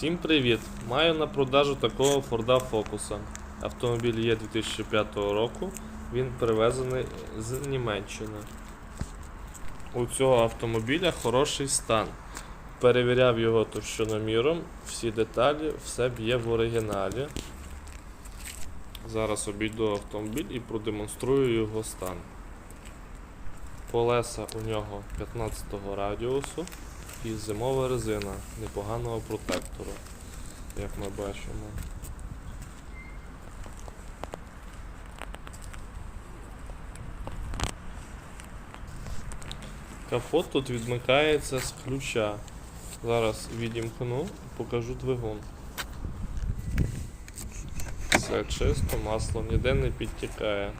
Всім привіт! Маю на продажу такого Форда Фокуса. Автомобіль є 2005 року. Він привезений з Німеччини. У цього автомобіля хороший стан. Перевіряв його товщиноміром, всі деталі, все б'є в оригіналі. Зараз обійду автомобіль і продемонструю його стан. Колеса у нього 15 радіусу і зимова резина непоганого протектору, як ми бачимо. Капот тут відмикається з ключа. Зараз відімкну, покажу двигун. Все чисто, масло ніде не підтікає.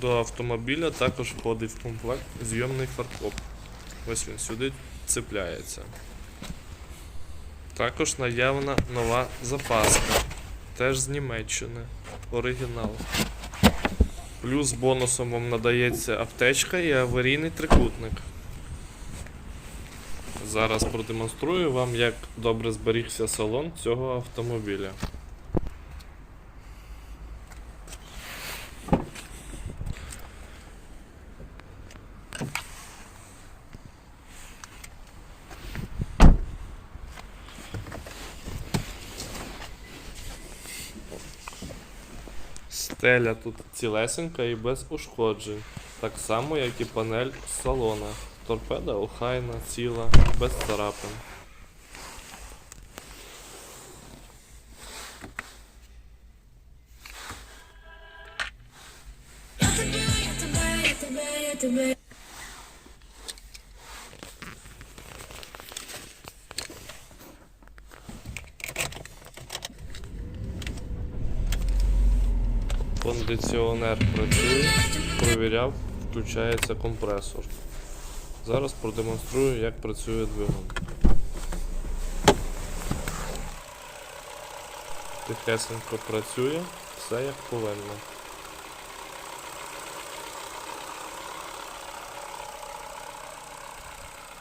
До автомобіля також входить в комплект зйомний фаркоп. Ось він сюди цепляється. Також наявна нова запаска. Теж з Німеччини. Оригінал. Плюс бонусом вам надається аптечка і аварійний трикутник. Зараз продемонструю вам, як добре зберігся салон цього автомобіля. Стеля тут цілесенька і без ушкоджень. Так само, як і панель салона. Торпеда охайна, ціла, без царапин. Кондиціонер працює, провіряв, включається компресор. Зараз продемонструю, як працює двигун. Тихесенько працює, все як повинно.